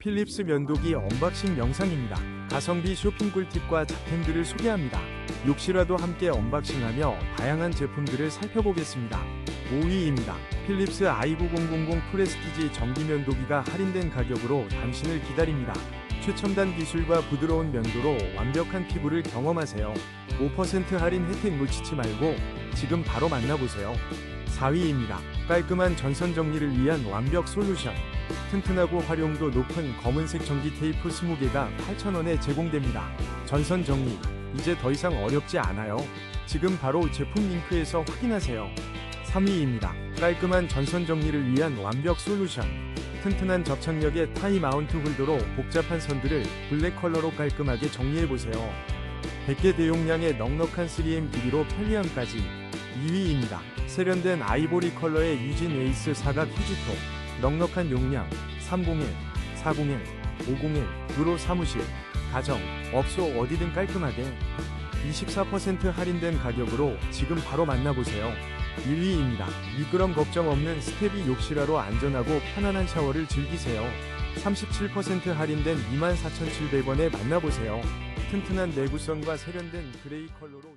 필립스 면도기 언박싱 영상입니다. 가성비 쇼핑 꿀팁과 잡템들을 소개합니다. 욕실화도 함께 언박싱하며 다양한 제품들을 살펴보겠습니다. 5위입니다. 필립스 i9000 프레스티지 전기 면도기가 할인된 가격으로 당신을 기다립니다. 최첨단 기술과 부드러운 면도로 완벽한 피부를 경험하세요. 5% 할인 혜택 놓치지 말고 지금 바로 만나보세요. 4위입니다. 깔끔한 전선 정리를 위한 완벽 솔루션. 튼튼하고 활용도 높은 검은색 전기 테이프 20개가 8,000원에 제공됩니다. 전선 정리. 이제 더 이상 어렵지 않아요. 지금 바로 제품 링크에서 확인하세요. 3위입니다. 깔끔한 전선 정리를 위한 완벽 솔루션. 튼튼한 접착력의 타이 마운트 홀더로 복잡한 선들을 블랙 컬러로 깔끔하게 정리해보세요. 100개 대용량의 넉넉한 3M 길이로 편리함까지 2위입니다. 세련된 아이보리 컬러의 유진 에이스 사각 휴지통 넉넉한 용량 301, 401, 501으로 사무실, 가정, 업소 어디든 깔끔하게 24% 할인된 가격으로 지금 바로 만나보세요. 1위입니다. 미끄럼 걱정 없는 스테비 욕실화로 안전하고 편안한 샤워를 즐기세요. 37% 할인된 24,700원에 만나보세요. 튼튼한 내구성과 세련된 그레이 컬러로